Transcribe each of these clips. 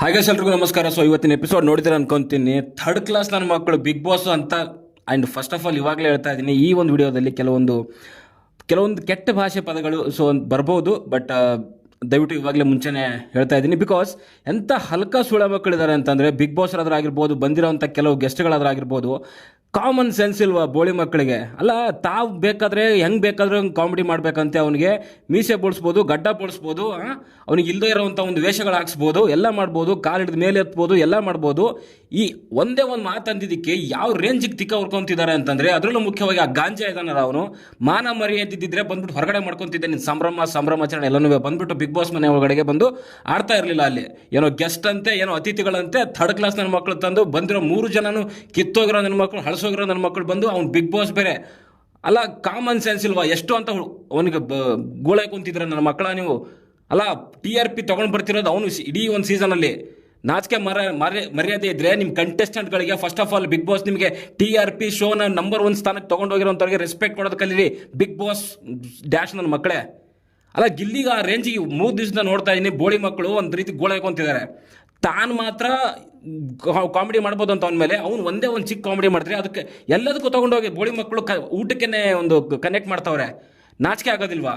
ಹಾಗೆ ಎಲ್ರಿಗೂ ನಮಸ್ಕಾರ. ಸೊ ಇವತ್ತಿನ ಎಪಿಸೋಡ್ ನೋಡಿದ್ರೆ ಅನ್ಕೊಂತೀನಿ. ಥರ್ಡ್ ಕ್ಲಾಸ್ ನನ್ನ ಮಕ್ಕಳು ಬಿಗ್ ಬಾಸ್ ಅಂತ. ಆ್ಯಂಡ್ ಫಸ್ಟ್ ಆಫ್ ಆಲ್ ಇವಾಗಲೇ ಹೇಳ್ತಾ ಇದ್ದೀನಿ, ಈ ಒಂದು ವಿಡಿಯೋದಲ್ಲಿ ಕೆಲವೊಂದು ಕೆಲವೊಂದು ಕೆಟ್ಟ ಭಾಷೆ ಪದಗಳು ಸೊ ಬರ್ಬೋದು. ಬಟ್ ದಯವಿಟ್ಟು ಇವಾಗಲೇ ಮುಂಚೆನೇ ಹೇಳ್ತಾ ಇದ್ದೀನಿ. ಬಿಕಾಸ್ ಎಂಥ ಹಲ್ಕ ಸುಳ ಮಕ್ಕಳಿದ್ದಾರೆ ಅಂತಂದರೆ ಬಿಗ್ ಬಾಸ್ ಆಗಿರ್ಬೋದು, ಬಂದಿರೋಂಥ ಕೆಲವು ಗೆಸ್ಟ್ಗಳಾದ್ರಾಗಿರ್ಬೋದು ಕಾಮನ್ ಸೆನ್ಸ್ ಇಲ್ವಾ ಬೋಳಿ ಮಕ್ಕಳಿಗೆ ಅಲ್ಲ, ತಾವು ಬೇಕಾದರೆ ಹೆಂಗೆ ಬೇಕಾದ್ರೆ ಕಾಮಿಡಿ ಮಾಡಬೇಕಂತೆ ಅವನಿಗೆ. ಮೀಸೆ ಬೋಳಿಸ್ಬೋದು, ಗಡ್ಡ ಬೋಳಿಸ್ಬೋದು ಅವನಿಗೆ ಇಲ್ಲದೇ ಇರೋವಂಥ ಒಂದು ವೇಷಗಳು ಹಾಕ್ಸ್ಬೋದು, ಎಲ್ಲ ಮಾಡ್ಬೋದು, ಕಾಲು ಹಿಡಿದು ಮೇಲೆ ಎತ್ಬೋದು, ಎಲ್ಲ ಮಾಡ್ಬೋದು. ಈ ಒಂದೇ ಒಂದು ಮಾತಂದಿದ್ದಕ್ಕೆ ಯಾವ ರೇಂಜಿಗೆ ತಿಕ್ಕ ಹೊರ್ಕೊಂತಿದ್ದಾರೆ ಅಂತಂದರೆ ಅದರಲ್ಲೂ ಮುಖ್ಯವಾಗಿ ಆ ಗಾಂಜಾ ಇದಾನಲ್ಲ ಅವನು. ಮಾನ ಮರ್ಯಾದಿದ್ದರೆ ಬಂದ್ಬಿಟ್ಟು ಹೊರಗಡೆ ಮಾಡ್ಕೊತಿದ್ದೆ ನಿನ್ನ ಸಂಭ್ರಮ, ಸಂಭ್ರಮಾಚರಣೆ ಎಲ್ಲನೂ ಬಂದ್ಬಿಟ್ಟು ಬಿಗ್ ಬಾಸ್ ಮನೆ ಒಳಗಡೆಗೆ ಬಂದು ಆಡ್ತಾ ಇರಲಿಲ್ಲ ಅಲ್ಲಿ. ಏನೋ ಗೆಸ್ಟ್ ಅಂತೆ, ಏನೋ ಅತಿಥಿಗಳಂತೆ ಥರ್ಡ್ ಕ್ಲಾಸ್ ನನ್ನ ಮಕ್ಕಳು ತಂದು ಬಂದಿರೋ ಮೂರು ಜನನು ಕಿತ್ತೋಗಿರೋ ನನ್ನ ಮಕ್ಕಳು ಹಳಸೋಗಿರೋ ನನ್ನ ಮಕ್ಕಳು ಬಂದು ಅವ್ನು ಬಿಗ್ ಬಾಸ್ ಬೇರೆ. ಅಲ್ಲ ಕಾಮನ್ ಸೆನ್ಸ್ ಇಲ್ವಾ? ಎಷ್ಟು ಅಂತ ಅವನಿಗೆ ಗೋಳೆ ಕುಂತಿದ್ರೆ ನನ್ನ ಮಕ್ಕಳ ನೀವು. ಅಲ್ಲ ಟಿ ಆರ್ ಪಿ ತೊಗೊಂಡು ಬರ್ತಿರೋದು ಅವನು ಇಡೀ ಒಂದು ಸೀಸನಲ್ಲಿ ನಾಚಿಕೆ ಮರ ಮರ್ಯ ಮರ್ಯಾದೆ ಇದ್ರೆ ನಿಮ್ಮ ಕಂಟೆಸ್ಟೆಂಟ್ಗಳಿಗೆ first of all big boss ನಿಮಗೆ ಟಿ ಆರ್ ಪಿ ಶೋನ ನಂಬರ್ ಒನ್ ಸ್ಥಾನಕ್ಕೆ ತೊಗೊಂಡೋಗಿರೋಂಥವ್ರಿಗೆ ರೆಸ್ಪೆಕ್ಟ್ ಕೊಡೋದು ಕಲೀರಿ. ಬಿಗ್ ಬಾಸ್ ಡ್ಯಾಶ್ ನನ್ನ ಮಕ್ಕಳೇ. ಅಲ್ಲ, ಗಿಲ್ಲಿಗೆ ಆ ರೇಂಜಿಗೆ ಮೂರು ದಿವಸದಿಂದ ನೋಡ್ತಾ ಇದ್ದೀನಿ ಬೋಳಿ ಮಕ್ಕಳು ಒಂದು ರೀತಿ ಗೋಳಾಕೊಂತಿದ್ದಾರೆ ತಾನು ಮಾತ್ರ ಕಾಮಿಡಿ ಮಾಡ್ಬೋದು ಅಂತ ಅವನ ಮೇಲೆ, ಅವ್ನು ಒಂದೇ ಒಂದು ಚಿಕ್ಕ ಕಾಮಿಡಿ ಮಾಡಿದ್ರೆ ಅದಕ್ಕೆ ಎಲ್ಲದಕ್ಕೂ ತೊಗೊಂಡೋಗಿ ಬೋಳಿ ಮಕ್ಕಳು ಕ ಊಟಕ್ಕೇ ಒಂದು ಕನೆಕ್ಟ್ ಮಾಡ್ತಾವ್ರೆ. ನಾಚಿಕೆ ಆಗೋದಿಲ್ವಾ?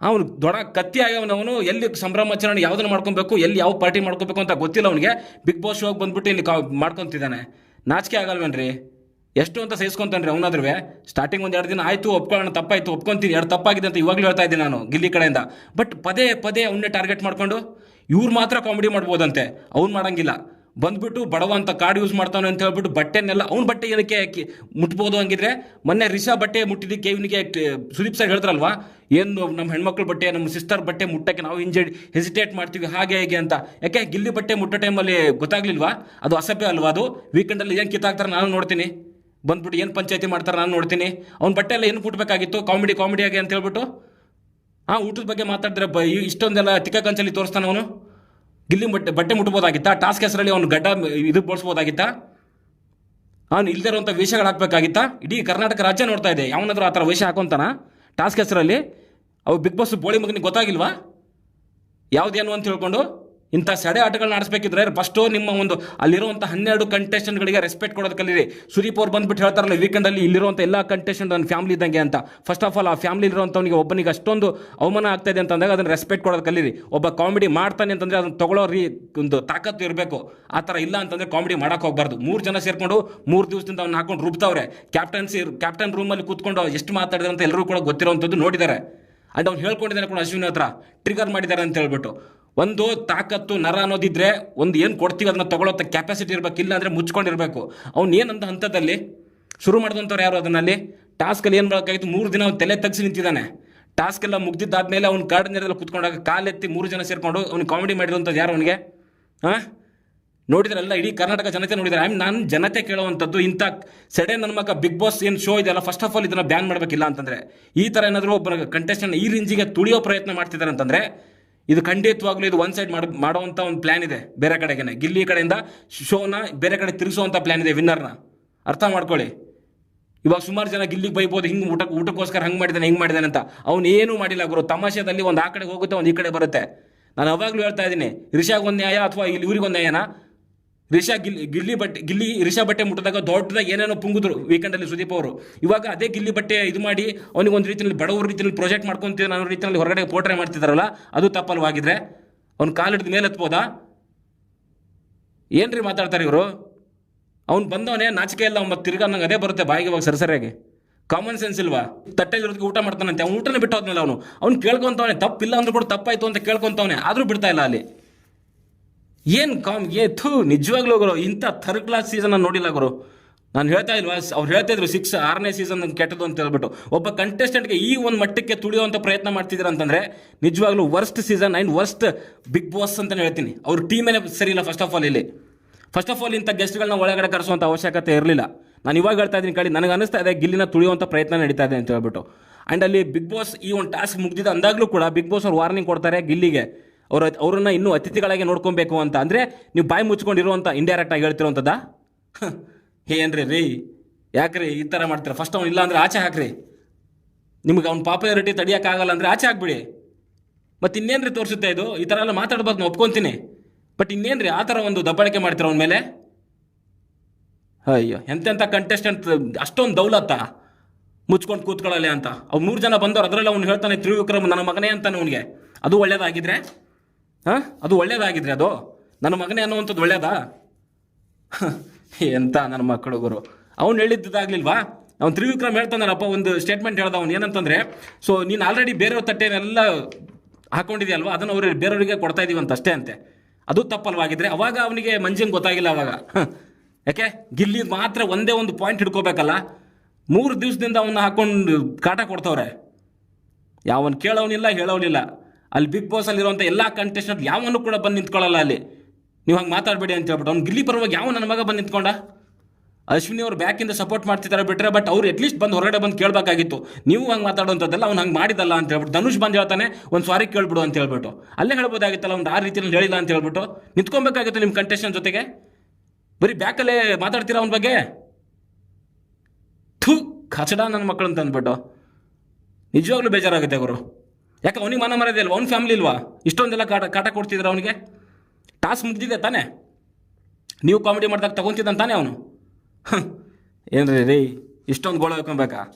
ಅವನು ದೊಡ್ಡ ಕತ್ತಿ ಅವನು ಎಲ್ಲಿ ಸಂಭ್ರಮಾಚರಣೆ ಯಾವುದನ್ನು ಮಾಡ್ಕೊಬೇಕು, ಎಲ್ಲಿ ಯಾವ ಪಾರ್ಟಿ ಮಾಡ್ಕೋಬೇಕು ಅಂತ ಗೊತ್ತಿಲ್ಲ ಅವನಿಗೆ. ಬಿಗ್ ಬಾಸ್ ಶೋಗೆ ಬಂದ್ಬಿಟ್ಟು ಇಲ್ಲಿ ಕಾ, ಮಾಡ್ಕೊತಿದ್ದಾನೆ. ನಾಚಿಕೆ ಆಗಲ್ವೇನ್ರಿ? ಎಷ್ಟು ಅಂತ ಸಹಿಸ್ಕೊಂತಾನ್ರಿ ಅವನಾದ್ರೂ ಸ್ಟಾರ್ಟಿಂಗ್ ಒಂದು ಎರಡು ದಿನ ಆಯಿತು, ಒಪ್ಕೊಳ್ಳೋಣ, ತಪ್ಪಾಯ್ತು, ಒಪ್ಕೊಂತೀನಿ ಎರಡು ತಪ್ಪಾಗಿದೆ ಅಂತ ಇವಾಗಲೂ ಹೇಳ್ತಾ ಇದ್ದೀನಿ ನಾನು ಗಿಲ್ಲಿ ಕಡೆಯಿಂದ. ಬಟ್ ಪದೇ ಪದೇ ಅವನ್ನೇ ಟಾರ್ಗೆಟ್ ಮಾಡ್ಕೊಂಡು ಇವ್ರು ಮಾತ್ರ ಕಾಮಿಡಿ ಮಾಡ್ಬೋದಂತೆ. ಅವ್ನು ಮಾಡೋಂಗಿಲ್ಲ. ಬಂದ್ಬಿಟ್ಟು ಬಡವ ಅಂತ ಕಾರ್ಡ್ ಯೂಸ್ ಮಾಡ್ತಾನೆ ಅಂತ ಹೇಳ್ಬಿಟ್ಟು ಬಟ್ಟೆನೆಲ್ಲ, ಅವ್ನ ಬಟ್ಟೆ ಏನಕ್ಕೆ ಮುಟ್ಬೋದು ಹಂಗಿದ್ರೆ ಮೊನ್ನೆ ರಿಷಾ ಬಟ್ಟೆ ಮುಟ್ಟಿದ್ದಕ್ಕೆ ಇವನಿಗೆ ಸುದೀಪ್ ಸರ್ ಹೇಳ್ತಾರಲ್ವಾ, ಏನು ನಮ್ಮ ಹೆಣ್ಮಕ್ಳು ಬಟ್ಟೆ ನಮ್ಮ ಸಿಸ್ಟರ್ ಬಟ್ಟೆ ಮುಟ್ಟಕ್ಕೆ ನಾವು ಇಂಜೆಡ್ ಹೆಸಿಟೇಟ್ ಮಾಡ್ತೀವಿ, ಹಾಗೆ ಹೇಗೆ ಅಂತ. ಯಾಕೆ ಗಿಲ್ಲಿ ಬಟ್ಟೆ ಮುಟ್ಟೋ ಟೈಮಲ್ಲಿ ಗೊತ್ತಾಗ್ಲಿಲ್ವಾ? ಅದು ಅಸಭ್ಯ ಅಲ್ವಾ ಅದು? ವೀಕೆಂಡಲ್ಲಿ ಏನು ಕಿತ್ತಾಕ್ತಾರೆ ನಾನು ನೋಡ್ತೀನಿ. ಬಂದ್ಬಿಟ್ಟು ಏನು ಪಂಚಾಯತಿ ಮಾಡ್ತಾರೆ ನಾನು ನೋಡ್ತೀನಿ. ಅವ್ನ ಬಟ್ಟೆ ಎಲ್ಲ ಏನು ಮುಟ್ಬೇಕಾಗಿತ್ತು ಕಾಮಿಡಿ ಕಾಮಿಡಿ ಆಗಿ ಅಂತ ಹೇಳ್ಬಿಟ್ಟು. ಹಾಂ ಊಟದ ಬಗ್ಗೆ ಮಾತಾಡಿದ್ರೆ ಬ ಇಷ್ಟೊಂದೆಲ್ಲ ತಿಕ್ಕ ಕಂಚಲ್ಲಿ ತೋರಿಸ್ತಾನೆ ಅವನು. ಗಿಲ್ಲಿ ಬಟ್ಟೆ ಬಟ್ಟೆ ಮುಟ್ಬೋದಾಗಿತ್ತಾ? ಟಾಸ್ಕ್ ಹೆಸರಲ್ಲಿ ಅವ್ನು ಗಡ್ಡ ಇದು ಬಳಸ್ಬೋದಾಗಿತ್ತಾ? ಅವ್ನು ಇಲ್ಲದೇ ಇರುವಂಥ ವೇಷಗಳು ಹಾಕ್ಬೇಕಾಗಿತ್ತಾ? ಇಡೀ ಕರ್ನಾಟಕ ರಾಜ್ಯ ನೋಡ್ತಾ ಇದೆ. ಯಾವನಾದರೂ ಆ ಥರ ವೇಷ ಹಾಕೊಂತಾನ? ಟಾಸ್ಕ್ ಹೆಸರಲ್ಲಿ? ಅವು ಬಿಗ್ ಬಾಸ್ ಬೋಳಿ ಮಗನಿಗೆ ಗೊತ್ತಾಗಿಲ್ವಾ? ಯಾವುದೇನು ಅಂತ ಹೇಳ್ಕೊಂಡು ಇಂಥ ಸಡೆ ಆಟಗಳನ್ನ ಆಡಿಸ್ಬೇಕಿದ್ರೆ ಫಸ್ಟು ನಿಮ್ಮ ಒಂದು ಅಲ್ಲಿರುವಂಥ ಹನ್ನೆರಡು ಕಂಟೆಸ್ಟೆಂಟ್ಗಳಿಗೆ ರೆಸ್ಪೆಕ್ಟ್ ಕೊಡೋದು ಕಲೀರಿ. ಸುದೀಪ್ ಅವ್ರು ಬಂದ್ಬಿಟ್ಟು ಹೇಳ್ತಾರಲ್ಲ ವೀಕೆಂಡಲ್ಲಿ ಇಲ್ಲಿರುವಂಥ ಎಲ್ಲ ಕಂಟೆಸ್ಟೆಂಟ್ ನನ್ನ ಫ್ಯಾಮಿಲಿ ಇದ್ದಂಗೆ ಅಂತ. ಫಸ್ಟ್ ಆಫ್ ಆಲ್ ಆ ಫ್ಯಾಮಿಲಿ ಇರುವಂಥವನಿಗೆ ಒಬ್ಬನಿಗೆ ಅಷ್ಟೊಂದು ಅವಮಾನ ಆಗ್ತಾ ಇದೆ ಅಂತಂದಾಗ ಅದನ್ನು ರೆಸ್ಪೆಕ್ಟ್ ಕೊಡೋದು ಕಲೀರಿ. ಒಬ್ಬ ಕಾಮಿಡಿ ಮಾಡ್ತಾನೆ ಅಂತಂದರೆ ಅದನ್ನು ತಗೊಳ್ಳೋ ರೀ ಒಂದು ತಾಕತ್ತು ಇರಬೇಕು. ಆ ಥರ ಇಲ್ಲ ಅಂತಂದರೆ ಕಾಮಿಡಿ ಮಾಡೋಕೆ ಹೋಗ್ಬಾರ್ದು. ಮೂರು ಜನ ಸೇರ್ಕೊಂಡು ಮೂರು ದಿವಸದಿಂದ ಅವ್ನು ಹಾಕೊಂಡು ರುಬ್ತಾವ್ರೆ. ಕ್ಯಾಪ್ಟನ್ಸಿ ಕ್ಯಾಪ್ಟನ್ ರೂಮಲ್ಲಿ ಕೂತ್ಕೊಂಡು ಎಷ್ಟು ಮಾತಾಡಿದ್ರೆ ಅಂತ ಎಲ್ಲರೂ ಕೂಡ ಗೊತ್ತಿರೋವಂಥದ್ದು ನೋಡಿದ್ದಾರೆ ಅಂಡ್ ಅವ್ನು ಹೇಳ್ಕೊಂಡಿದ್ದಾನೆ ಕೂಡ ಅಶ್ವಿನ್ ಹತ್ರ. ಟ್ರಿಗರ್ ಮಾಡಿದ್ದಾರೆ ಅಂತ ಹೇಳ್ಬಿಟ್ಟು. ಒಂದು ತಾಕತ್ತು, ನರ ಅನ್ನೋದಿದ್ರೆ ಒಂದು ಏನು ಕೊಡ್ತೀವಿ ಅದನ್ನ ತಗೊಳ್ಳೋ ಕೆಪಾಸಿಟಿ ಇರಬೇಕು, ಇಲ್ಲ ಅಂದರೆ ಮುಚ್ಕೊಂಡಿರಬೇಕು. ಅವ್ನು ಏನಂತ ಹಂತದಲ್ಲಿ ಶುರು ಮಾಡಿದಂಥವ್ರು ಯಾರು ಅದನ್ನಲ್ಲಿ? ಟಾಸ್ಕಲ್ಲಿ ಏನು ಮಾಡೋಕ್ಕಾಗಿತ್ತು? ಮೂರು ದಿನ ಅವ್ನು ತಲೆ ತಗ್ಸಿ ನಿಂತಿದ್ದಾನೆ. ಟಾಸ್ಕ್ ಎಲ್ಲ ಮುಗ್ದಿದ್ದಾದ್ಮೇಲೆ ಅವ್ನು ಗಾರ್ಡನ್ ನೀರಲ್ಲಿ ಕುತ್ಕೊಂಡಾಗ ಕಾಲೆತ್ತಿ ಮೂರು ಜನ ಸೇರ್ಕೊಂಡು ಅವ್ನು ಕಾಮಿಡಿ ಮಾಡಿರೋಂಥದ್ದು ಯಾರು ಅವನಿಗೆ? ಹಾಂ? ನೋಡಿದ್ರಲ್ಲ, ಇಡೀ ಕರ್ನಾಟಕ ಜನತೆ ನೋಡಿದ್ರೆ ಐ ನಾನು ಜನತೆ ಕೇಳುವಂಥದ್ದು, ಇಂಥ ಸೆಡೆ ನನ್ನ ಮಗ ಬಿಗ್ ಬಾಸ್ ಏನು ಶೋ ಇದೆಯಲ್ಲ ಫಸ್ಟ್ ಆಫ್ ಆಲ್ ಇದನ್ನು ಬ್ಯಾನ್ ಮಾಡಬೇಕಿಲ್ಲ ಅಂತಂದರೆ, ಈ ಥರ ಏನಾದರೂ ಒಬ್ಬ ಕಂಟೆಸ್ಟೆಂಟ್ ಈ ರೇಂಜಿಗೆ ತುಳಿಯೋ ಪ್ರಯತ್ನ ಮಾಡ್ತಿದ್ದಾರೆ ಅಂತಂದರೆ, ಇದು ಖಂಡಿತವಾಗ್ಲೂ ಇದು ಒನ್ ಸೈಡ್ ಮಾಡಿ ಮಾಡುವಂಥ ಒಂದು ಪ್ಲ್ಯಾನ್ ಇದೆ ಬೇರೆ ಕಡೆಗೆ ಗಿಲ್ಲಿ ಕಡೆಯಿಂದ ಶೋನ ಬೇರೆ ಕಡೆ ತಿರುಗಿಸುವಂಥ ಪ್ಲ್ಯಾನ್ ಇದೆ ವಿನ್ನರ್ನ ಅರ್ಥ ಮಾಡ್ಕೊಳ್ಳಿ. ಇವಾಗ ಸುಮಾರು ಜನ ಗಿಲ್ಲಿಗೆ ಬೈಬೋದು, ಹಿಂಗೆ ಊಟ ಊಟಕ್ಕೋಸ್ಕರ ಹಂಗೆ ಮಾಡಿದ್ದಾನೆ, ಹಿಂಗೆ ಮಾಡಿದ್ದಾನೆ ಅಂತ. ಅವ್ನು ಏನೂ ಮಾಡಿಲ್ಲ ಗುರು, ತಮಾಷೆದಲ್ಲಿ ಒಂದು ಆ ಕಡೆ ಹೋಗುತ್ತೆ, ಒಂದು ಈ ಕಡೆ ಬರುತ್ತೆ. ನಾನು ಅವಾಗಲೂ ಹೇಳ್ತಾ ಇದ್ದೀನಿ, ರಿಷಾಗ್ ಒಂದು ನ್ಯಾಯ ಅಥವಾ ಇಲ್ಲಿ ನ್ಯಾಯನ ನ್ಯಾಯನಾ? ರಿಷಾ ಗಿಲ್ಲಿ ಗಿಲ್ಲಿ ಬಟ್ಟೆ, ಗಿಲ್ಲಿ, ರಿಷಾ ಬಟ್ಟೆ ಮುಟ್ಟಿದಾಗ ದೊಡ್ಡದಾಗ ಏನೇನೋ ಪುಂಗಿದ್ರು ವೀಕೆಂಡಲ್ಲಿ ಸುದೀಪ್ ಅವರು. ಇವಾಗ ಅದೇ ಗಿಲ್ಲಿ ಬಟ್ಟೆ ಇದು ಮಾಡಿ ಅವನಿಗೆ ಒಂದು ರೀತಿಯಲ್ಲಿ ಬಡವರ ರೀತಿಯಲ್ಲಿ ಪ್ರೊಜೆಕ್ಟ್ ಮಾಡ್ಕೊಂತೀವಿ ಅನ್ನೋ ರೀತಿಯಲ್ಲಿ ಹೊರಗಡೆ ಪೋಟ್ರೆ ಮಾಡ್ತಿದ್ದಾರಲ್ಲ ಅದು ತಪ್ಪಲ್ವಾಗಿದ್ರೆ ಅವ್ನು ಕಾಲಿಡಿದ ಮೇಲೆ ಹತ್ಬೋದಾ ಏನ್ರಿ ಮಾತಾಡ್ತಾರೆ ಇವರು? ಅವ್ನು ಬಂದವನೇ ನಾಚಿಕೆ ಇಲ್ಲ, ಅವ್ನು ಮತ್ತೆ ತಿರ್ಗಾ ನಂಗೆ ಅದೇ ಬರುತ್ತೆ ಬಾಯಿಗೆ ಇವಾಗ ಸರಿಸರಿಯಾಗಿ. ಕಾಮನ್ ಸೆನ್ಸ್ ಇಲ್ವಾ? ತಟ್ಟೆಲಿರೋದಕ್ಕೆ ಊಟ ಮಾಡ್ತಾನಂತೆ, ಅವ್ನು ಊಟನೇ ಬಿಟ್ಟು ಹೋದ್ಮೇಲೆ ಅವನು. ಅವ್ನು ಕೇಳ್ಕೊಂತವನೇ, ತಪ್ಪಿಲ್ಲ ಅಂದ್ರೂ ಕೂಡ ತಪ್ಪಾಯ್ತು ಅಂತ ಕೇಳ್ಕೊಂತವನೇ, ಆದರೂ ಬಿಡ್ತಾ ಇಲ್ಲ ಅಲ್ಲಿ. ಏನು ಕಾಮ್, ಏ ಥೂ, ನಿಜವಾಗ್ಲೂ ಗುರು, ಇಂಥ ಥರ್ಡ್ ಕ್ಲಾಸ್ ಸೀಸನ್ ನೋಡಿಲ್ಲ ಗುರು. ನಾನು ಹೇಳ್ತಾ ಇಲ್ವಾ ಅವ್ರು ಹೇಳ್ತಾ ಇದ್ರು ಸಿಕ್ಸ್ ಆರನೇ ಸೀಸನ್ ಕೆಟ್ಟದು ಅಂತ ಹೇಳ್ಬಿಟ್ಟು. ಒಬ್ಬ ಕಂಟೆಸ್ಟೆಂಟ್ಗೆ ಈ ಒಂದು ಮಟ್ಟಕ್ಕೆ ತುಳಿಯುವಂಥ ಪ್ರಯತ್ನ ಮಾಡ್ತಿದ್ರು ಅಂತಂದರೆ, ನಿಜವಾಗ್ಲೂ worst season and worst big boss ಅಂತಲೇ ಹೇಳ್ತೀನಿ. ಅವ್ರ ಟೀಮೇನೆ ಸರಿ ಇಲ್ಲ ಫಸ್ಟ್ ಆಫ್ ಆಲ್ ಇಲ್ಲಿ. ಫಸ್ಟ್ ಆಫ್ ಆಲ್ ಇಂಥ ಗೆಸ್ಟ್ಗಳನ್ನ ಒಳಗಡೆ ಕರೆಸುವಂಥ ಅವಶ್ಯಕತೆ ಇರಲಿಲ್ಲ. ನಾನು ಇವಾಗ ಹೇಳ್ತಾ ಇದ್ದೀನಿ ಕಳಿ, ನನಗೆ ಅನಿಸ್ತಾ ಇದೆ ಗಿಲ್ಲಿನ ತುಳಿಯುವಂಥ ಪ್ರಯತ್ನ ನಡೀತಾ ಇದೆ ಅಂತ ಹೇಳ್ಬಿಟ್ಟು. ಆ್ಯಂಡ್ ಅಲ್ಲಿ ಬಿಗ್ ಬಾಸ್ ಈ ಒಂದು ಟಾಸ್ಕ್ ಮುಗಿದಿದೆ ಅಂದಾಗಲೂ ಕೂಡ ಬಿಗ್ ಬಾಸ್ ಅವ್ರು ವಾರ್ನಿಂಗ್ ಕೊಡ್ತಾರೆ ಗಿಲ್ಲಿಗೆ. ಅವ್ರ ಅವ್ರನ್ನ ಇನ್ನೂ ಅತಿಥಿಗಳಾಗಿ ನೋಡ್ಕೊಬೇಕು ಅಂತ ಅಂದರೆ ನೀವು ಬಾಯಿ ಮುಚ್ಕೊಂಡಿರುವಂಥ ಇಂಡೈರೆಕ್ಟ್ ಆಗಿ ಹೇಳ್ತಿರೋಂಥದ್ದಾ ಏನ್ರಿ, ರೀ, ಯಾಕ್ರಿ ಈ ಥರ ಮಾಡ್ತೀರಾ? ಫಸ್ಟ್ ಅವ್ನು ಇಲ್ಲ ಅಂದರೆ ಆಚೆ ಹಾಕ್ರಿ. ನಿಮ್ಗೆ ಅವ್ನ ಪಾಪ್ಯುಲಾರಿಟಿ ತಡಿಯೋಕ್ಕಾಗಲ್ಲ ಅಂದರೆ ಆಚೆ ಹಾಕ್ಬಿಡಿ. ಮತ್ತು ಇನ್ನೇನ್ರಿ ತೋರಿಸುತ್ತೆ ಇದು? ಈ ಥರ ಎಲ್ಲ ಮಾತಾಡ್ಬೋದು ನಾನು ಒಪ್ಕೊತೀನಿ. ಬಟ್ ಇನ್ನೇನ್ರಿ ಆ ಥರ ಒಂದು ದಬ್ಬಾಳಿಕೆ ಮಾಡ್ತೀರ ಅವನ ಮೇಲೆ? ಅಯ್ಯೋ ಎಂತೆಂಥ ಕಂಟೆಸ್ಟೆಂಟ್ ಅಷ್ಟೊಂದು ದೌಲತ್ತ ಮುಚ್ಕೊಂಡು ಕೂತ್ಕೊಳ್ಳಲ್ಲ ಅಂತ. ಅವ್ರು ಮೂರು ಜನ ಬಂದವ್ರು ಅದರಲ್ಲಿ ಅವ್ನು ಹೇಳ್ತಾನೆ ತ್ರಿವಿಕ್ರಮ್ ನನ್ನ ಮಗನೇ ಅಂತಾನೆ ಅವನಿಗೆ. ಅದು ಒಳ್ಳೇದಾಗಿದ್ರೆ? ಹಾಂ? ಅದು ಒಳ್ಳೇದಾಗಿದ್ರೆ ಅದು? ನನ್ನ ಮಗನೇ ಅನ್ನುವಂಥದ್ದು ಒಳ್ಳೇದಾ? ಎಂತ ನನ್ನ ಮಕ್ಕಳು ಗುರು. ಅವ್ನು ಹೇಳಿದ್ದಾಗ್ಲಿಲ್ವಾ ಅವ್ನು ತ್ರಿವಿಕ್ರಮ್ ಹೇಳ್ತಾನಲ್ಲಪ್ಪ ಒಂದು ಸ್ಟೇಟ್ಮೆಂಟ್ ಹೇಳ್ದ ಅವ್ನು ಏನಂತಂದ್ರೆ ಸೊ ನೀನು ಆಲ್ರೆಡಿ ಬೇರೆಯವ್ರ ತಟ್ಟೆನೆಲ್ಲ ಹಾಕೊಂಡಿದ್ಯಲ್ವಾ? ಅದನ್ನು ಅವ್ರು ಬೇರೆಯವರಿಗೆ ಕೊಡ್ತಾ ಇದೀವಿ ಅಂತ ಅಷ್ಟೇ ಅಂತೆ. ಅದು ತಪ್ಪಲ್ವಾಗಿದ್ರೆ ಅವಾಗ ಅವನಿಗೆ ಮಂಜಿಂಗ್ ಗೊತ್ತಾಗಿಲ್ಲ ಅವಾಗ. ಯಾಕೆ? ಗಿಲ್ಲಿ ಮಾತ್ರ ಒಂದೇ ಒಂದು ಪಾಯಿಂಟ್ ಹಿಡ್ಕೋಬೇಕಲ್ಲ? ಮೂರು ದಿವಸದಿಂದ ಅವನ್ನ ಹಾಕೊಂಡು ಕಾಟ ಕೊಡ್ತವ್ರೆ. ಯಾವನ್ ಕೇಳೋನಿಲ್ಲ, ಹೇಳೋನಿಲ್ಲ. ಅಲ್ಲಿ ಬಿಗ್ ಬಾಸ್ ಅಲ್ಲಿರುವಂಥ ಎಲ್ಲ ಕಂಟೆಸ್ಟೆಂಟ್ ಯಾವನು ಕೂಡ ಬಂದು ನಿಂತ್ಕೊಳ್ಳಲ್ಲ ಅಲ್ಲಿ. ನೀವು ಹಂಗೆ ಮಾತಾಡಬೇಡಿ ಅಂತ ಹೇಳ್ಬಿಟ್ಟು ಅವ್ನು ಗಿಲ್ಲಿ ಪರವಾಗಿ ಯಾವ ನನ್ನ ಮಗ ಬಂದು ನಿಂತ್ಕೊಂಡ? ಅಶ್ವಿನಿ ಅವ್ರು ಬ್ಯಾಕಿಂದ ಸಪೋರ್ಟ್ ಮಾಡ್ತಿದ್ದಾರೆ ಬಿಟ್ಟರೆ ಬಟ್ ಅವ್ರು ಅಟ್ಲೀಸ್ಟ್ ಬಂದು ಹೊರಗಡೆ ಬಂದು ಕೇಳಬೇಕಾಗಿತ್ತು. ನೀವು ಹಂಗೆ ಮಾತಾಡುವಂಥದ್ದೆಲ್ಲ ಅವ್ನು ಹಂಗೆ ಮಾಡಿದಲ್ಲ ಅಂತ ಹೇಳ್ಬಿಟ್ಟು, ಧನುಷ್ ಬಂದು ಹೇಳ್ತಾನೆ, ಒಂದು ಸಾರಿ ಕೇಳ್ಬಿಡು ಅಂತ ಹೇಳ್ಬಿಟ್ಟು. ಅಲ್ಲೇ ಹೇಳ್ಬೋದಾಗಿತ್ತಲ್ಲ ಒಂದು ಆ ರೀತಿಯಲ್ಲಿ ಹೇಳಿಲ್ಲ ಅಂತ ಹೇಳ್ಬಿಟ್ಟು. ನಿಂತ್ಕೊಬೇಕಾಗಿತ್ತು ನಿಮ್ಮ ಕಂಟೆಸ್ಟೆಂಟ್ ಜೊತೆಗೆ? ಬರೀ ಬ್ಯಾಕಲ್ಲೇ ಮಾತಾಡ್ತೀರಾ ಅವನ ಬಗ್ಗೆ? ಥೂ, ಕಚಡ ನನ್ನ ಮಕ್ಕಳು ಅಂತ ಅಂದ್ಬಿಟ್ಟು ನಿಜವಾಗ್ಲೂ ಬೇಜಾರಾಗುತ್ತೆ ಅವರು ಯಾಕೆ ಅವನಿಗೆ ಮನ ಮರ್ಯಾದೆ ಇಲ್ವಾ? ಅವ್ನ ಫ್ಯಾಮಿಲಿ ಇಲ್ವಾ? ಇಷ್ಟೊಂದೆಲ್ಲ ಕಾಟ ಕಾಟ ಕೊಡ್ತಿದ್ರು ಅವನಿಗೆ? ಟಾಸ್ ಮುಗ್ದಿದೆ ತಾನೆ. ನೀವು ಕಾಮಿಡಿ ಮಾಡಿದಾಗ ತಗೊಂತಿದ್ದಾನೆ ಅವನು? ಏನ್ರಿ, ರೀ, ಇಷ್ಟೊಂದು ಗೋಳ ಹಾಕೊಬೇಕಾ?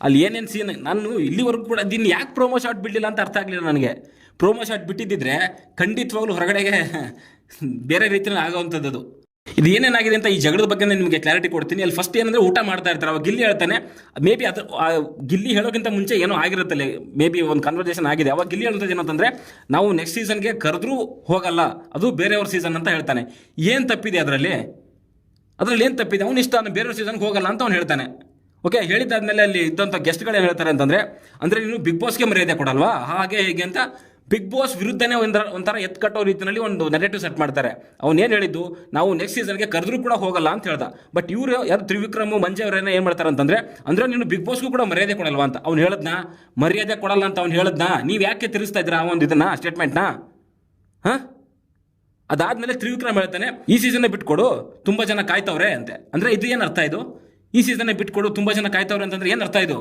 ಅಲ್ಲಿ ಏನೇನು ಸೀನ್ ನಾನು ಇಲ್ಲಿವರೆಗೂ ಕೂಡ ದಿನ ಯಾಕೆ ಪ್ರೋಮೋ ಶಾಟ್ ಬಿಡಲಿಲ್ಲ ಅಂತ ಅರ್ಥ ಆಗಲಿಲ್ಲ ನನಗೆ. ಪ್ರೋಮೋ ಶಾಟ್ ಬಿಟ್ಟಿದ್ದಿದ್ರೆ ಖಂಡಿತವಾಗ್ಲೂ ಹೊರಗಡೆಗೆ ಬೇರೆ ರೀತಿಯಲ್ಲಿ ಆಗೋವಂಥದ್ದು. ಇದು ಏನೇನಾಗಿದೆ ಅಂತ ಈ ಜಗಳದ ಬಗ್ಗೆ ನಿಮಗೆ ಕ್ಲಾರಿಟಿ ಕೊಡ್ತೀನಿ. ಅಲ್ಲಿ ಫಸ್ಟ್ ಏನಂದ್ರೆ ಊಟ ಮಾಡ್ತಾ ಇರ್ತಾರೆ. ಅವಾಗ ಗಿಲ್ಲಿ ಹೇಳ್ತಾನೆ ಮೇ ಬಿ ಅದು ಗಿಲ್ಲಿ ಹೇಳೋಕ್ಕಿಂತ ಮುಂಚೆ ಏನೋ ಆಗಿರುತ್ತಲ್ಲ ಮೇ ಬಿ ಒಂದು ಕನ್ವರ್ಸೇಷನ್ ಆಗಿದೆ. ಅವಾಗ ಗಿಲ್ಲಿ ಹೇಳೋದು ಏನಂತಂದ್ರೆ ನಾವು ನೆಕ್ಸ್ಟ್ ಸೀಸನ್ಗೆ ಕರೆದ್ರೂ ಹೋಗಲ್ಲ. ಅದು ಬೇರೆಯವ್ರ ಸೀಸನ್ ಅಂತ ಹೇಳ್ತಾನೆ. ಏನು ತಪ್ಪಿದೆ ಅದರಲ್ಲಿ? ಅದರಲ್ಲಿ ಏನು ತಪ್ಪಿದೆ? ಅವನು ಇಷ್ಟ, ಅವನು ಬೇರೆಯವ್ರ ಸೀಸನ್ಗೆ ಹೋಗಲ್ಲ ಅಂತ ಅವ್ನು ಹೇಳ್ತಾನೆ. ಓಕೆ ಹೇಳಿದ್ದಾದ್ಮೇಲೆ ಅಲ್ಲಿ ಇದ್ದಂಥ ಗೆಸ್ಟ್ಗಳು ಏನು ಹೇಳ್ತಾರೆ ಅಂತಂದರೆ, ಅಂದರೆ ನೀನು ಬಿಗ್ ಬಾಸ್ಗೆ ಮರ್ಯಾದೆ ಕೊಡಲ್ವಾ? ಹಾಗೆ ಹೇಗೆ ಅಂತ ಬಿಗ್ ಬಾಸ್ ವಿರುದ್ಧನೇ ಒಂದರ, ಒಂಥರ ಎತ್ ಕಟ್ಟೋ ರೀತಿಯಲ್ಲಿ ಒಂದು ನೆಗೆಟಿವ್ ಸೆಟ್ ಮಾಡ್ತಾರೆ. ಅವ್ನು ಏನು ಹೇಳಿದ್ದು? ನಾವು ನೆಕ್ಸ್ಟ್ ಸೀಸನ್ಗೆ ಕರೆದ್ರೂ ಕೂಡ ಹೋಗಲ್ಲ ಅಂತ ಹೇಳ್ದ. ಬಟ್ ಇವರು ಯಾರು ತ್ರಿವಿಕ್ರಮ್, ಮಂಜೆ ಅವರೇನ ಏನು ಮಾಡ್ತಾರೆ ಅಂತಂದರೆ, ಅಂದರೆ ನೀನು ಬಿಗ್ ಬಾಸ್ಗೂ ಕೂಡ ಮರ್ಯಾದೆ ಕೊಡಲ್ವಾ ಅಂತ. ಅವ್ನು ಹೇಳದ್ನ? ಮರ್ಯಾದೆ ಕೊಡಲ್ಲ ಅಂತ ಅವ್ನು ಹೇಳದ್ನ? ನೀವು ಯಾಕೆ ತಿರುಗಿಸ್ತಾ ಇದ್ದೀರಾ ಆ ಒಂದು ಇದನ್ನ ಸ್ಟೇಟ್ಮೆಂಟ್ನ ಹಾಂ? ಅದಾದಮೇಲೆ ತ್ರಿವಿಕ್ರಮ್ ಹೇಳ್ತಾನೆ, ಈ ಸೀಸನ್ನೇ ಬಿಟ್ಕೊಡು, ತುಂಬ ಜನ ಕಾಯ್ತವ್ರೆ ಅಂತೆ. ಅಂದರೆ ಇದು ಏನು ಅರ್ಥ ಇದು? ಈ ಸೀಸನ್ನೇ ಬಿಟ್ಕೊಡು, ತುಂಬ ಜನ ಕಾಯ್ತವ್ರೆ ಅಂತಂದ್ರೆ ಏನು ಅರ್ಥ ಇದು?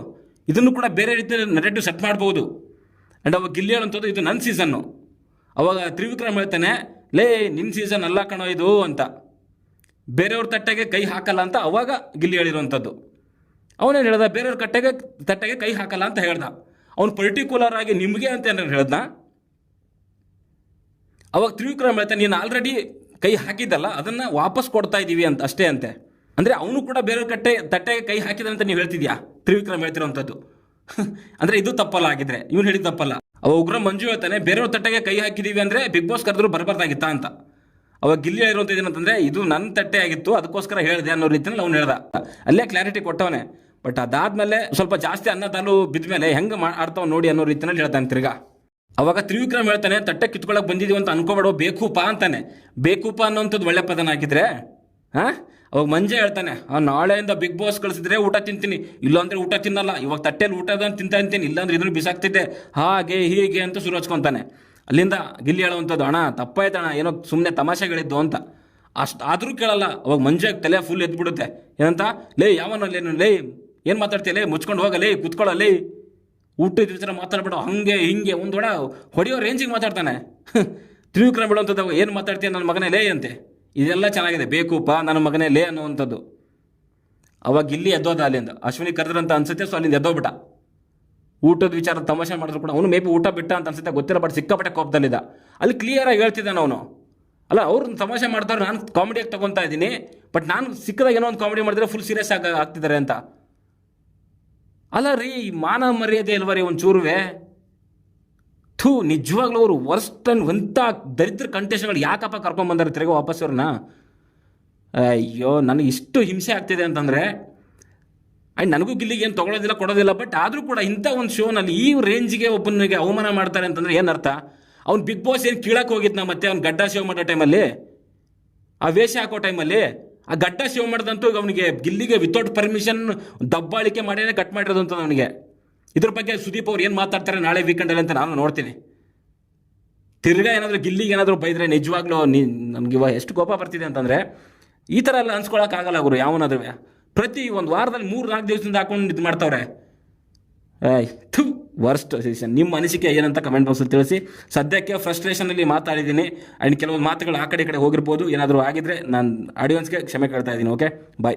ಇದನ್ನು ಕೂಡ ಬೇರೆ ರೀತಿಯಲ್ಲಿ ನೆಗೆಟಿವ್ ಸೆಟ್ ಮಾಡ್ಬೋದು. ಅಂಡ್ ಅವಾಗ ಗಿಲ್ಲಿ ಹೇಳುವಂಥದ್ದು ಇದು ನನ್ನ ಸೀಸನ್ನು ಅವಾಗ ತ್ರಿವಿಕ್ರಮ್ ಹೇಳ್ತಾನೆ, ಲೇ ನಿನ್ನ ಸೀಸನ್ ಅಲ್ಲ ಕಣೋ ಇದು, ಅಂತ. ಬೇರೆಯವ್ರ ತಟ್ಟೆಗೆ ಕೈ ಹಾಕಲ್ಲ ಅಂತ ಅವಾಗ ಗಿಲ್ಲಿ ಹೇಳಿರುವಂಥದ್ದು ಅವನೇನು ಹೇಳ್ದ, ಬೇರೆಯವ್ರ ಕಟ್ಟೆಗೆ, ತಟ್ಟೆಗೆ ಕೈ ಹಾಕಲ್ಲ ಅಂತ ಹೇಳ್ದ. ಅವ್ನು ಪರ್ಟಿಕ್ಯುಲರ್ ಆಗಿ ನಿಮಗೆ ಅಂತ ಏನಾರು ಹೇಳ್ದ? ಅವಾಗ ತ್ರಿವಿಕ್ರಮ್ ಹೇಳ್ತಾನೆ, ನೀನು ಆಲ್ರೆಡಿ ಕೈ ಹಾಕಿದ್ದಲ್ಲ, ಅದನ್ನು ವಾಪಸ್ ಕೊಡ್ತಾ ಇದ್ದೀವಿ ಅಂತ, ಅಷ್ಟೇ ಅಂತೆ. ಅಂದರೆ ಅವನು ಕೂಡ ಬೇರೆಯವ್ರ ಕಟ್ಟೆ, ತಟ್ಟೆಗೆ ಕೈ ಹಾಕಿದ ಅಂತ ನೀವು ಹೇಳ್ತಿದ್ಯಾ? ತ್ರಿವಿಕ್ರಮ್ ಹೇಳ್ತಿರೋಂಥದ್ದು ಅಂದ್ರೆ ಇದು ತಪ್ಪಲ್ಲ ಆಗಿದ್ರೆ ಇವ್ನು ಹೇಳಿದ ತಪ್ಪಲ್ಲ. ಅವ ಉಗ್ರ ಮಂಜು ಹೇಳ್ತಾನೆ, ಬೇರೆಯವ್ರ ತಟ್ಟೆಗೆ ಕೈ ಹಾಕಿದೀವಿ ಅಂದ್ರೆ ಬಿಗ್ ಬಾಸ್ ಕರೆದ್ರು ಬರಬಾರ್ದಾಗಿತ್ತಾ ಅಂತ. ಅವಾಗ ಗಿಲ್ಲಿ ಹೇಳಿರುವಂತ ಏನಂತಂದ್ರೆ ಇದು ನನ್ನ ತಟ್ಟೆ ಆಗಿತ್ತು, ಅದಕ್ಕೋಸ್ಕರ ಹೇಳಿದೆ ಅನ್ನೋ ರೀತಿಯಲ್ಲಿ ಅವ್ನು ಹೇಳ್ದ. ಅಲ್ಲೇ ಕ್ಲಾರಿಟಿ ಕೊಟ್ಟವನೆ. ಬಟ್ ಅದಾದ್ಮೇಲೆ ಸ್ವಲ್ಪ ಜಾಸ್ತಿ ಅನ್ನದಾಲು ಬಿದ್ಮೇಲೆ ಹೆಂಗೆ ಆಡ್ತಾವ್ ನೋಡಿ ಅನ್ನೋ ರೀತಿಯಲ್ಲಿ ಹೇಳ್ತಾನೆ ತಿರ್ಗಾ. ಅವಾಗ ತ್ರಿವಿಕ್ರಮ್ ಹೇಳ್ತಾನೆ, ತಟ್ಟೆ ಕಿತ್ಕೊಳಕ್ ಬಂದಿದೀವಿ ಅಂತ ಅನ್ಕೋಬೇಡ, ಬೇಕೂಪ ಅಂತಾನೆ. ಬೇಕೂಪ ಅನ್ನೋಂಥದ್ದು ಒಳ್ಳೆ ಪದನ ಹಾಕಿದ್ರೆ ಹಾ? ಅವಾಗ ಮಂಜೆ ಹೇಳ್ತಾನೆ ನಾಳೆಯಿಂದ ಬಿಗ್ ಬಾಸ್ ಕಳಿಸಿದ್ರೆ ಊಟ ತಿಂತೀನಿ, ಇಲ್ಲಾಂದ್ರೆ ಊಟ ತಿನ್ನಲ್ಲ, ಇವಾಗ ತಟ್ಟೆಲಿ ಊಟದ ತಿಂತಾ ಅಂತೀನಿ ಇಲ್ಲಾಂದ್ರೆ ಇದನ್ನು ಬಿಸಾಕ್ತಿದ್ದೆ, ಹಾಗೆ ಹೀಗೆ ಅಂತ ಶುರು ಹಚ್ಕೊತಾನೆ. ಅಲ್ಲಿಂದ ಗಿಲ್ಲಿ ಹೇಳುವಂಥದ್ದು ಅಣ್ಣ ತಪ್ಪಾಯ್ತಣ ಏನೋ ಸುಮ್ಮನೆ ತಮಾಷೆಗಳಿದ್ದು ಅಂತ. ಅಷ್ಟು ಆದರೂ ಕೇಳಲ್ಲ, ಅವಾಗ ಮಂಜಾಗ ತಲೆ ಫುಲ್ ಎದ್ಬಿಡುತ್ತೆ. ಏನಂತ, ಲೇ, ಯಾವನಲ್ಲಿ ಲೇ, ಏನು ಮಾತಾಡ್ತೀಯ? ಲೇ, ಮುಚ್ಕೊಂಡು ಹೋಗಲೇ ಕುತ್ಕೊಳ್ಳಲೇ ಊಟದ ವಿಚಾರ ಮಾತಾಡ್ಬೇಡ, ಹಂಗೆ, ಹಿಂಗೆ, ಒಂದು ಒಡ, ಹೊಡೆಯೋ ರೇಂಜಿಗೆ ಮಾತಾಡ್ತಾನೆ. ತ್ರಿವಿಕ್ರಮ್ ಬಿಡುವಂಥದ್ದು ಏನು ಮಾತಾಡ್ತೀಯ ನನ್ನ ಮಗನೇ? ಲೇ, ಅಂತೆ. ಇದೆಲ್ಲ ಚೆನ್ನಾಗಿದೆ. ಬೇಕೂಪ ನನ್ನ ಮಗನೇ, ಲೇ ಅನ್ನುವಂಥದ್ದು. ಅವಾಗ ಇಲ್ಲಿ ಎದ್ದೋದ ಅಲ್ಲಿಂದ. ಅಶ್ವಿನಿ ಕರೆದ್ರಂತ ಅನ್ಸುತ್ತೆ ಸೊ ಅಲ್ಲಿಂದ ಎದ್ದೋಗ್ಬಿಟ್ಟ. ಊಟದ ವಿಚಾರ ತಮಾಷೆ ಮಾಡಿದ್ರು ಕೂಡ. ಅವನು ಮೇಬಿ ಊಟ ಬಿಟ್ಟ ಅಂತ ಅನ್ಸುತ್ತೆ, ಗೊತ್ತಿಲ್ಲ ಬಟ್ ಸಿಕ್ಕಾಪಟ್ಟೆ ಕೋಪದಲ್ಲಿದ್ದ. ಅಲ್ಲಿ ಕ್ಲಿಯರ್ ಆಗಿ ಹೇಳ್ತಿದ್ದಾನೆ ಅವನು. ಅಲ್ಲ, ಅವ್ರನ್ನ ತಮಾಷೆ ಮಾಡ್ತಾರೆ ನಾನು ಕಾಮಿಡಿಯಾಗಿ ತಗೊತಾ ಇದ್ದೀನಿ ಬಟ್ ನಾನು ಸಿಕ್ಕದಾಗ ಏನೋ ಒಂದು ಕಾಮಿಡಿ ಮಾಡಿದ್ರೆ ಫುಲ್ ಸೀರಿಯಸ್ ಆಗಿ ಆಗ್ತಿದ್ದಾರೆ ಅಂತ. ಅಲ್ಲ ರೀ ಮಾನ ಮರ್ಯಾದೆ ಇಲ್ವ ರೀ ಒಂಚೂರುವೆ? ಥೂ, ನಿಜವಾಗ್ಲೂ ಅವರು ವರ್ಸ್ಟ್ ಅನ್ ದರಿದ್ರ ಕಂಟೆಸ್ಟ್ಗಳು ಯಾಕಪ್ಪ ಕರ್ಕೊಂಬಂದಾರೆ ತಿರುಗ ವಾಪಸ್ ಅವ್ರನ್ನ? ಅಯ್ಯೋ, ನನಗೆ ಇಷ್ಟು ಹಿಂಸೆ ಆಗ್ತಿದೆ ಅಂತಂದರೆ ಆ್ಯಂಡ್ ನನಗೂ ಗಿಲ್ಲಿಗೆ ಏನು ತೊಗೊಳೋದಿಲ್ಲ, ಕೊಡೋದಿಲ್ಲ ಬಟ್ ಆದರೂ ಕೂಡ ಇಂಥ ಒಂದು ಶೋನಲ್ಲಿ ಈ ರೇಂಜ್ಗೆ ಒಬ್ಬನಿಗೆ ಅವಮಾನ ಮಾಡ್ತಾರೆ ಅಂತಂದ್ರೆ ಏನರ್ಥ ಅವ್ನು ಬಿಗ್ ಬಾಸ್ ಏನು ಕೀಳಕ್ಕೆ ಹೋಗಿದ್ನ ಮತ್ತೆ ಅವ್ನು ಗಡ್ಡ ಶೋ ಮಾಡೋ ಟೈಮಲ್ಲಿ ಆ ವೇಷ ಹಾಕೋ ಟೈಮಲ್ಲಿ ಆ ಗಡ್ಡ ಶೋ ಮಾಡಿದಂತೂ ಅವನಿಗೆ ಗಿಲ್ಲಿಗೆ ವಿತೌಟ್ ಪರ್ಮಿಷನ್ ದಬ್ಬಾಳಿಕೆ ಮಾಡೇನೆ ಕಟ್ ಮಾಡಿರೋದು ಅಂತ ಅವನಿಗೆ. ಇದ್ರ ಬಗ್ಗೆ ಸುದೀಪ್ ಅವ್ರು ಏನು ಮಾತಾಡ್ತಾರೆ ನಾಳೆ ವೀಕೆಂಡಲ್ಲಿ ಅಂತ ನಾನು ನೋಡ್ತೀನಿ. ತಿರ್ಗಾ ಏನಾದರೂ ಗಿಲ್ಲಿಗೆ ಏನಾದರೂ ಬೈದರೆ ನಿಜವಾಗ್ಲೂ ನೀ ನಮ್ಗೆ ಇವಾಗ ಎಷ್ಟು ಕೋಪ ಬರ್ತಿದೆ ಅಂತಂದರೆ ಈ ಥರ ಎಲ್ಲ ಅನ್ಸ್ಕೊಳಕ್ಕಾಗಲ್ಲ ಗುರು, ಯಾವನಾದ್ರೂ. ಪ್ರತಿ ಒಂದು ವಾರದಲ್ಲಿ ಮೂರು ನಾಲ್ಕು ದಿವಸದಿಂದ ಹಾಕೊಂಡು ಇದು ಮಾಡ್ತಾವ್ರೆ. ಏಯ್, ಥು ವರ್ಸ್ಟ್ ಸೀಸನ್ ನಿಮ್ಮ ಅನಿಸಿಕೆ ಏನಂತ ಕಮೆಂಟ್ ಬಾಕ್ಸಲ್ಲಿ ತಿಳಿಸಿ. ಸದ್ಯಕ್ಕೆ ಫ್ರಸ್ಟ್ರೇಷನಲ್ಲಿ ಮಾತಾಡಿದ್ದೀನಿ. ಆ್ಯಂಡ್ ಕೆಲವೊಂದು ಮಾತುಗಳು ಆ ಕಡೆ ಈ ಕಡೆ ಹೋಗಿರ್ಬೋದು. ಏನಾದರೂ ಆಗಿದ್ರೆ ನಾನು ಆಡಿಯನ್ಸ್ಗೆ ಕ್ಷಮೆ ಕೇಳ್ತಾ ಇದ್ದೀನಿ ಓಕೆ ಬಾಯ್